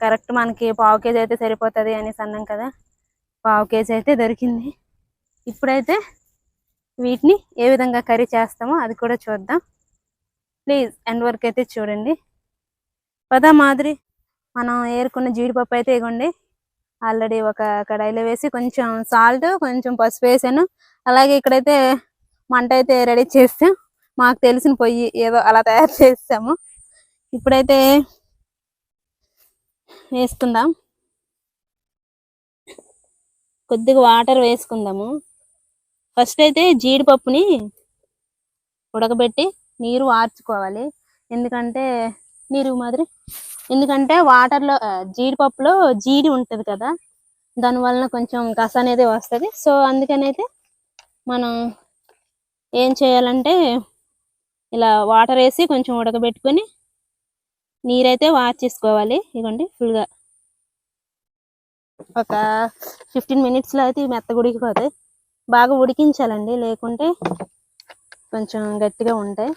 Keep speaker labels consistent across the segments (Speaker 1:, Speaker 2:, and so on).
Speaker 1: Correct మనకి పావు KG అయితే సరిపోతుంది అనేసి అన్నాం కదా. పావు కేజీ అయితే దొరికింది. ఇప్పుడైతే వీటిని ఏ విధంగా కర్రీ చేస్తామో అది కూడా చూద్దాం. ప్లీజ్ ఎండ్ వరకు అయితే చూడండి. పదా మాదిరి మనం ఏరుకున్న జీడిపప్పు అయితే ఇవ్వండి ఆల్రెడీ ఒక కడాయిలో వేసి కొంచెం సాల్ట్ కొంచెం పసుపు వేసాను. అలాగే ఇక్కడైతే మంట అయితే రెడీ చేస్తాం మాకు తెలిసిన పొయ్యి ఏదో అలా తయారు చేస్తాము ఇప్పుడైతే వేసుకుందాం. కొద్దిగా వాటర్ వేసుకుందాము. ఫస్ట్ అయితే జీడిపప్పుని ఉడకబెట్టి నీరు వార్చుకోవాలి ఎందుకంటే నీరు మాదిరి. ఎందుకంటే వాటర్లో జీడిపప్పులో జీడి ఉంటది కదా. దాని వలన కొంచెం కస అనేది వస్తుంది. సో అందుకనైతే మనం ఏం చేయాలంటే ఇలా వాటర్ వేసి కొంచెం ఉడకబెట్టుకొని నీరైతే వార్చేసుకోవాలి ఇదిగోండి ఫుల్గా. ఒక ఫిఫ్టీన్ మినిట్స్లో అయితే ఈ మెత్తగా ఉడికిపోతాయి బాగా ఉడికించాలండి లేకుంటే కొంచెం గట్టిగా ఉంటాయి.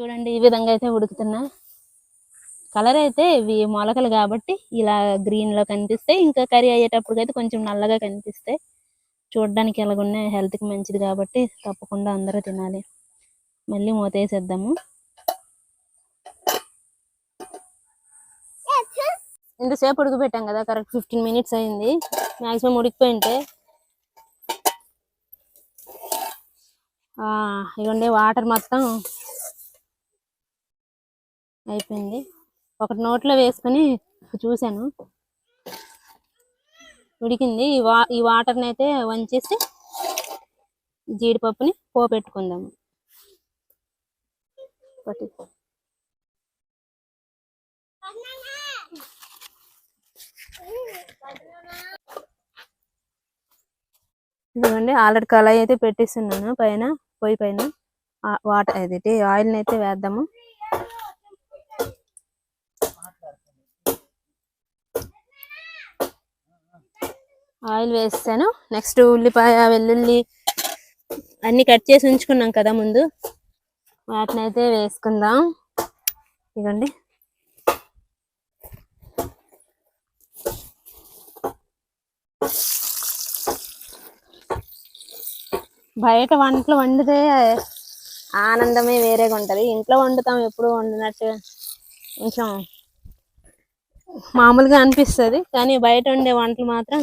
Speaker 1: చూడండి ఈ విధంగా అయితే ఉడుకుతున్నాయి కలర్ అయితే ఇవి మొలకలు కాబట్టి ఇలా గ్రీన్లో కనిపిస్తాయి ఇంకా కర్రీ అయ్యేటప్పుడు అయితే కొంచెం నల్లగా కనిపిస్తాయి చూడడానికి ఎలాగున్నాయి హెల్త్కి మంచిది కాబట్టి తప్పకుండా అందరూ తినాలి. మళ్ళీ మూత వేసేద్దాము ఇంతసేపు ఉడికిపెట్టాం కదా కరెక్ట్ ఫిఫ్టీన్ మినిట్స్ అయింది. మాక్సిమం ఉడికిపోయి ఉంటే ఆ, వాటర్ మొత్తం అయిపోయింది. ఒకటి నోట్లో వేసుకొని చూశాను. ఉడికింది. ఈ వా ఈ వాటర్ని అయితే వంచేసి జీడిపప్పుని పోపెట్టుకుందాము. ఒకటి ఇదిగోండి ఆల్రెడీ కళాయి అయితే పెట్టేస్తున్నాను. పైన పొయ్యి పైన వాటర్ అది ఆయిల్ని అయితే వేద్దాము. ఆయిల్ వేస్తాను. నెక్స్ట్ ఉల్లిపాయ వెల్లుల్లి అన్ని కట్ చేసి ఉంచుకున్నాం కదా ముందు. వాటిని అయితే వేసుకుందాం. ఇదిగోండి. బయట వంటలు వండితే ఆనందమే వేరేగా ఉంటుంది. ఇంట్లో వండుతాం ఎప్పుడు వండినట్టు కొంచెం మామూలుగా అనిపిస్తుంది. కానీ బయట వండే వంటలు మాత్రం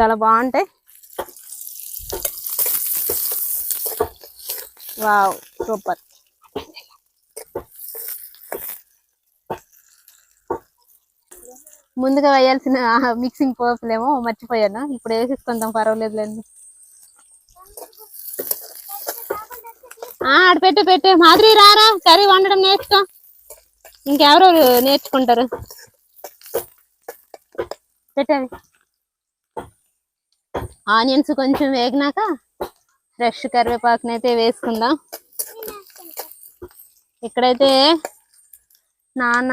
Speaker 1: చాలా బాగుంటాయి. Wow super. ముందుగా వేయాల్సిన మిక్సింగ్ పోపులేమో మర్చిపోయాను. ఇప్పుడు వేసేసుకుందాం పర్వాలేదులేండి. ఆ, ఆడ పెట్టు పెట్టు. మాదిరి రారా కర్రీ వండడం నేర్చుకో. ఇంకెవరు నేర్చుకుంటారు? పెట్టావి ఆనియన్స్ కొంచెం వేగినాక ఫ్రెష్ కరివేపాకుని అయితే వేసుకుందాం. ఇక్కడైతే నాన్న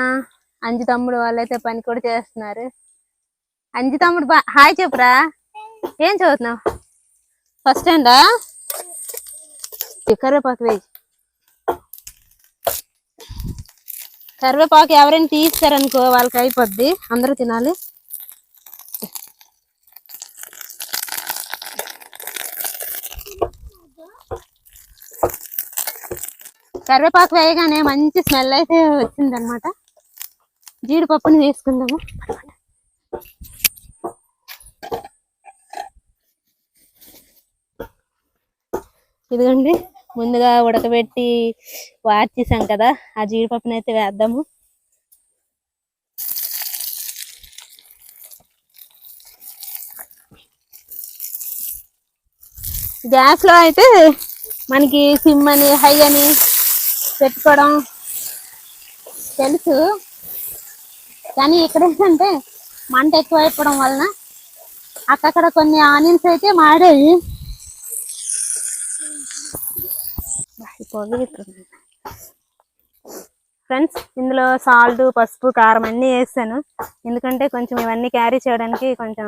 Speaker 1: అంజి తమ్ముడు వాళ్ళైతే పని కూడా చేస్తున్నారు. అంజి తమ్ముడు బా హాయ్ చెప్పురా. ఏం చదువుతున్నావు? ఫస్ట్ స్టాండా కరివేపాకు వేయి. కరివేపాకు ఎవరైనా తీస్తారనుకో వాళ్ళకి అయిపోద్ది. అందరూ తినాలి. కరివేపాకు వేయగానే మంచి స్మెల్ అయితే వచ్చింది అనమాట జీడిపప్పుని వేసుకుందాము. ఇదిగోండి ముందుగా ఉడకబెట్టి వార్చేసాం కదా ఆ జీడిపప్పుని అయితే వేద్దాము. గ్యాస్లో అయితే మనకి సిమ్ అని హై అని పెట్టుకోవడం తెలుసు. కానీ ఇక్కడ ఏంటంటే మంట ఎక్కువ అయిపోవడం వలన అక్కడక్కడ కొన్ని ఆనియన్స్ అయితే మాడాయి ఫ్రెండ్స్ ఇందులో సాల్ట్ పసుపు కారం అన్నీ వేసాను. ఎందుకంటే కొంచెం ఇవన్నీ క్యారీ చేయడానికి కొంచెం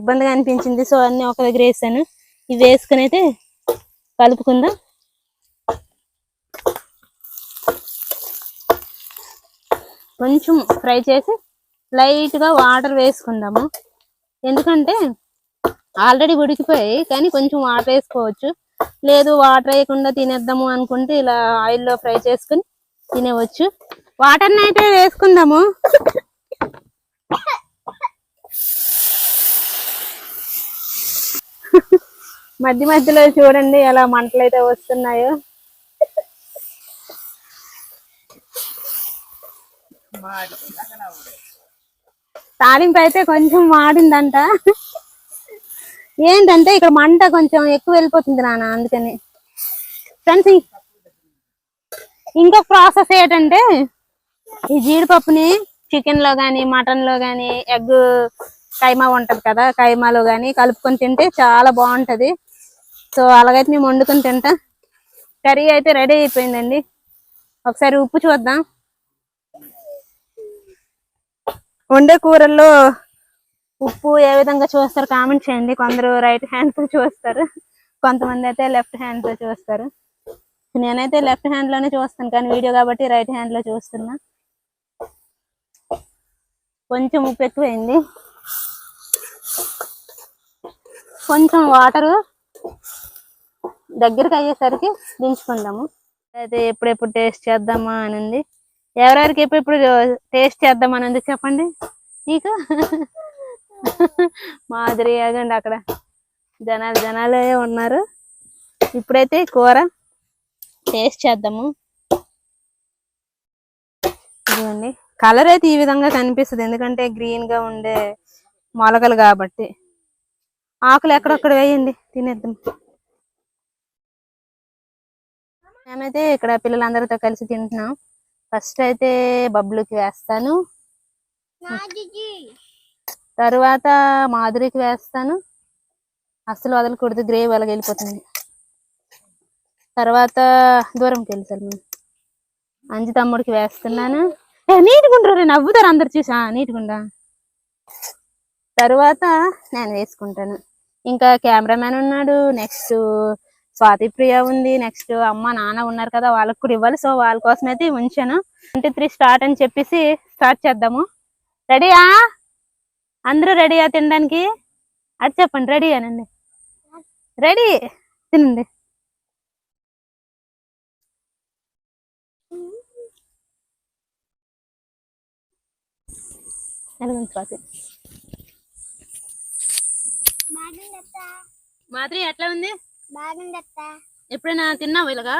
Speaker 1: ఇబ్బందిగా అనిపించింది. సో అన్నీ ఒక దగ్గర వేసాను. ఇవి వేసుకుని అయితే కలుపుకుందాం. కొంచెం ఫ్రై చేసి లైట్గా వాటర్ వేసుకుందాము. ఎందుకంటే ఆల్రెడీ ఉడికిపోయాయి కానీ కొంచెం వాటర్ వేసుకోవచ్చు. లేదు వాటర్ వేయకుండా తినేద్దాము అనుకుంటే ఇలా ఆయిల్లో ఫ్రై చేసుకుని తినేవచ్చు. వాటర్ని అయితే వేసుకుందాము. మధ్య మధ్యలో చూడండి ఎలా మంటలు అయితే వస్తున్నాయో. తాలింపు అయితే కొంచెం మాడిందంట ఏంటంటే ఇక్కడ మంట కొంచెం ఎక్కువ వెళ్ళిపోతుంది నాన్న అందుకని. ఫ్రెండ్స్ ఇంకొక ప్రాసెస్ ఏంటంటే ఈ జీడిపప్పుని చికెన్లో కానీ మటన్లో కానీ ఎగ్ కైమా ఉంటది కదా కైమాలో కానీ కలుపుకొని తింటే చాలా బాగుంటది. సో అలాగైతే మేము వండుకొని తింటా. కర్రీ అయితే రెడీ అయిపోయిందండి. ఒకసారి ఉప్పు చూద్దాం. వండే కూరల్లో ఉప్పు ఏ విధంగా చూస్తారు కామెంట్ చేయండి. కొందరు రైట్ హ్యాండ్తో చూస్తారు. కొంతమంది అయితే లెఫ్ట్ హ్యాండ్తో చూస్తారు. నేనైతే లెఫ్ట్ హ్యాండ్లోనే చూస్తాను కానీ వీడియో కాబట్టి రైట్ హ్యాండ్లో చూస్తున్నా. కొంచెం ఉప్పు ఎక్కువైంది. కొంచెం వాటర్ దగ్గరికి అయ్యేసరికి దించుకుందాము. అయితే ఎప్పుడెప్పుడు టేస్ట్ చేద్దామా అని ఉంది ఎవరెవరికి ఎప్పుడెప్పుడు టేస్ట్ చేద్దామని ఉంది చెప్పండి? నీకు? మాదిరి ఆగండి అక్కడ. జనాలు జనాలే ఉన్నారు. ఇప్పుడైతే కూర టేస్ట్ చేద్దాము. ఇదిగోండి. కలర్ అయితే ఈ విధంగా కనిపిస్తుంది. ఎందుకంటే గ్రీన్గా ఉండే మొలకలు కాబట్టి. ఆకులు ఎక్కడొక్కడ వేయండి. తినేద్దాం. మేమైతే ఇక్కడ పిల్లలందరితో కలిసి తింటున్నాం. ఫస్ట్ అయితే బబ్లుకి వేస్తాను. తరువాత మాధురికి వేస్తాను. అసలు వదలకూడదు గ్రేవీ అలాగ వెళ్ళిపోతుంది. తర్వాత దూరంకి వెళ్తాను మేము అంజి తమ్ముడికి వేస్తున్నాను. నీటిగుండ్రు నవ్వుతారు అందరు చూసా. నీటిగుండా తరువాత నేను వేసుకుంటాను. ఇంకా కెమెరామ్యాన్ ఉన్నాడు. నెక్స్ట్ స్వాతి ప్రియ ఉంది నెక్స్ట్ అమ్మ నాన్న ఉన్నారు కదా వాళ్ళకి కూడా ఇవ్వాలి. సో వాళ్ళ కోసం అయితే ఉంచాను ట్వంటీ త్రీ స్టార్ట్ అని చెప్పేసి స్టార్ట్ చేద్దాము. రెడీయా? అందరూ రెడీయా తినడానికి? అది చెప్పండి రెడీ అనండి. రెడీ? తినండి. స్వాతి? మాదిరి ఎట్లా ఉంది?
Speaker 2: బాగుందత్త.
Speaker 1: ఎప్పుడైనా తిన్నావు ఇలాగా?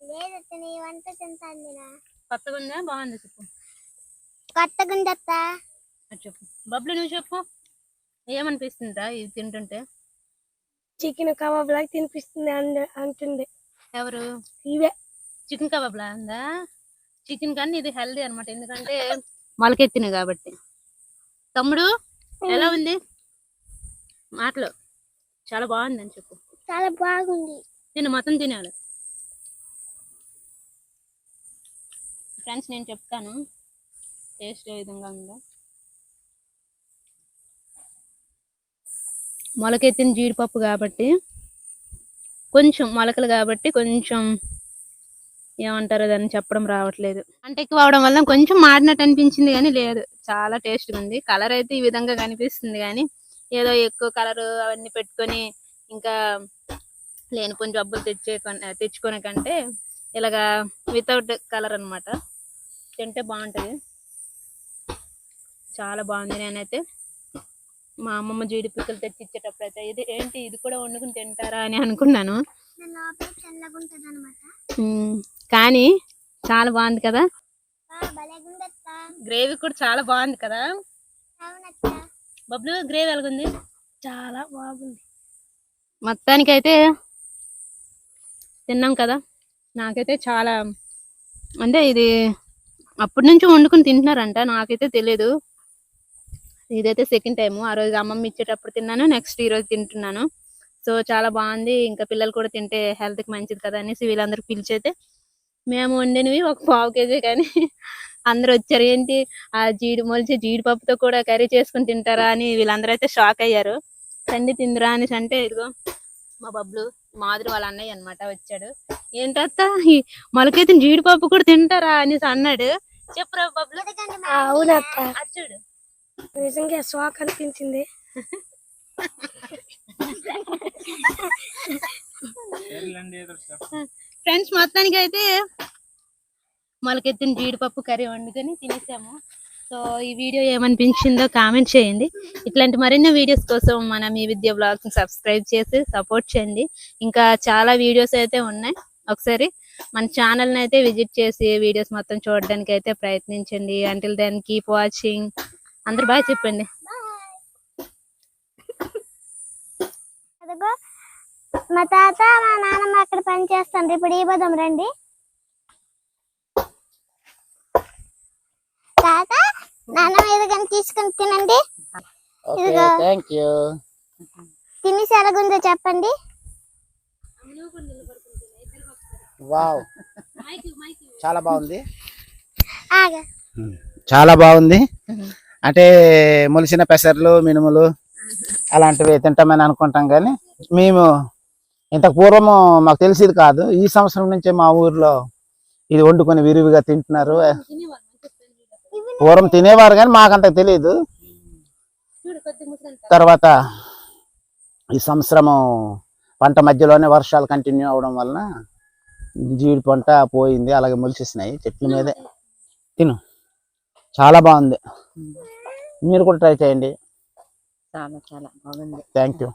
Speaker 2: లేదత్త నీ వంట తింటాను నేను
Speaker 1: కొత్తగా ఉందా బాగుంది చెప్పు.
Speaker 2: కొత్తగుందత్త.
Speaker 1: అది చెప్పు. బబ్లు నువ్వు చెప్పు. ఏమనిపిస్తుందా ఇది తింటుంటే?
Speaker 2: చికెన్ కబాబ్ లాగా తినిపిస్తుంది అంటుంది.
Speaker 1: ఎవరు?
Speaker 2: ఇవే.
Speaker 1: చికెన్ కబాబ్ లా ఉందా చికెన్ కానీ ఇది హెల్దీ అన్నమాట. ఎందుకంటే మొలకెత్తిన కాబట్టి. తమ్ముడు ఎలా ఉంది? మాటలు. చాలా బాగుంది అని చెప్పు.
Speaker 2: చాలా బాగుంది.
Speaker 1: నేను మొత్తం తినాలి. ఫ్రెండ్స్ నేను చెప్తాను. టేస్ట్ ఏ విధంగా ఉందో. మొలకెత్తిన జీడిపప్పు కాబట్టి కొంచెం మొలకలు కాబట్టి కొంచెం ఏమంటారో దాన్ని చెప్పడం రావట్లేదు. అంటే ఎక్కువ అవడం వల్ల కొంచెం మాడినట్టు అనిపించింది కానీ లేదు. చాలా టేస్ట్గా ఉంది. కలర్ అయితే ఈ విధంగా కనిపిస్తుంది కానీ ఏదో ఎక్కువ కలర్ అవన్నీ పెట్టుకొని ఇంకా లేనిపోని జబ్బులు తెచ్చే కన్- తెచ్చుకునే కంటే ఇలాగా వితౌట్ కలర్ అన్నమాట. తింటే బాగుంటుంది. చాలా బాగుంది. నేనైతే మా అమ్మమ్మ జీడి పిక్కలు తెచ్చి ఇచ్చేటప్పుడు అయితే ఇది ఏంటి? ఇది కూడా వండుకుని తింటారా అని అనుకున్నాను.
Speaker 2: అనమాట
Speaker 1: కానీ చాలా బాగుంది కదా? గ్రేవీ కూడా చాలా బాగుంది కదా? బబ్లు గ్రేవీ ఎలాగుంది?
Speaker 2: చాలా బాగుంది.
Speaker 1: మొత్తానికైతే తిన్నాం కదా. నాకైతే చాలా అంటే ఇది అప్పటి నుంచి వండుకుని తింటున్నారంట. నాకైతే తెలియదు ఇదైతే సెకండ్ టైం ఆ రోజు అమ్మమ్మ ఇచ్చేటప్పుడు తిన్నాను. నెక్స్ట్ ఈ రోజు తింటున్నాను. సో చాలా బాగుంది. ఇంకా పిల్లలు కూడా తింటే హెల్త్కి కి మంచిది కదా అనేసి వీళ్ళందరూ పిలిచైతే మేము వండినవి ఒక పావు కేజీ కానీ అందరూ వచ్చారు. ఏంటి? ఆ జీడి మొలిచి జీడిపప్పుతో కూడా కర్రీ చేసుకుని తింటారా అని వీళ్ళందరూ అయితే షాక్ అయ్యారు. తండ్రి తిందిరా అనేసి అంటే ఇదిగో మా బబ్బులు మాదిరి వాళ్ళ అన్నయ్య అన్నమాట వచ్చాడు. ఏంటత్త? ఈ మొలకైతే జీడిపప్పు కూడా తింటారా? అనేసి అన్నాడు. చెప్పురా బబ్లు
Speaker 2: ఆ, అవునక్క
Speaker 1: అది చూడు.
Speaker 2: నిజంగా షాక్ అనిపించింది.
Speaker 1: ఫ్రెండ్స్ మొత్తానికి అయితే మొలకెత్తిన జీడిపప్పు కర్రీ వండుకొని తినేసాము. సో ఈ వీడియో ఏమనిపించిందో కామెంట్ చేయండి. ఇట్లాంటి మరిన్ని వీడియోస్ కోసం మన మీ విద్య బ్లాగ్ని సబ్స్క్రైబ్ చేసి సపోర్ట్ చేయండి. ఇంకా చాలా వీడియోస్ అయితే ఉన్నాయి. ఒకసారి మన ఛానల్ని అయితే విజిట్ చేసి వీడియోస్ మొత్తం చూడడానికి అయితే ప్రయత్నించండి. అంటిల్ దెన్ కీప్ వాచింగ్ అందరు బాగా చెప్పండి.
Speaker 3: మా తాత మా నాన్నమ్మ అక్కడ పని చేస్తాండ్రు ఇప్పుడు ఈ పదం రండి. తాత నాన్నమ్మ ఇది కానీ తీసుకుని తినండి.
Speaker 4: ఓకే
Speaker 3: ఇదిగో.
Speaker 4: థ్యాంక్ యూ
Speaker 3: తినేసి ఎలాగుందో చెప్పండి.
Speaker 4: వావ్ చాలా బాగుంది.
Speaker 3: ఆగ.
Speaker 4: చాలా బాగుంది. అంటే మొలిసిన పెసర్లు మినుములు అలాంటివి తింటామని అనుకుంటాం కానీ మేము ఇంత పూర్వము మాకు తెలిసేది కాదు. ఈ సంవత్సరం నుంచే మా ఊర్లో ఇది వండుకొని విరివిగా తింటున్నారు. పూర్వం తినేవారు కానీ మాకంత తెలియదు తర్వాత ఈ సంవత్సరము పంట మధ్యలోనే వర్షాలు కంటిన్యూ అవడం వలన జీడి పంట పోయింది అలాగే మొలిచేసినాయి చెట్ల మీదే. తిను. చాలా బాగుంది. మీరు కూడా ట్రై చేయండి.
Speaker 5: చాలా చాలా బాగుంది.
Speaker 4: Thank you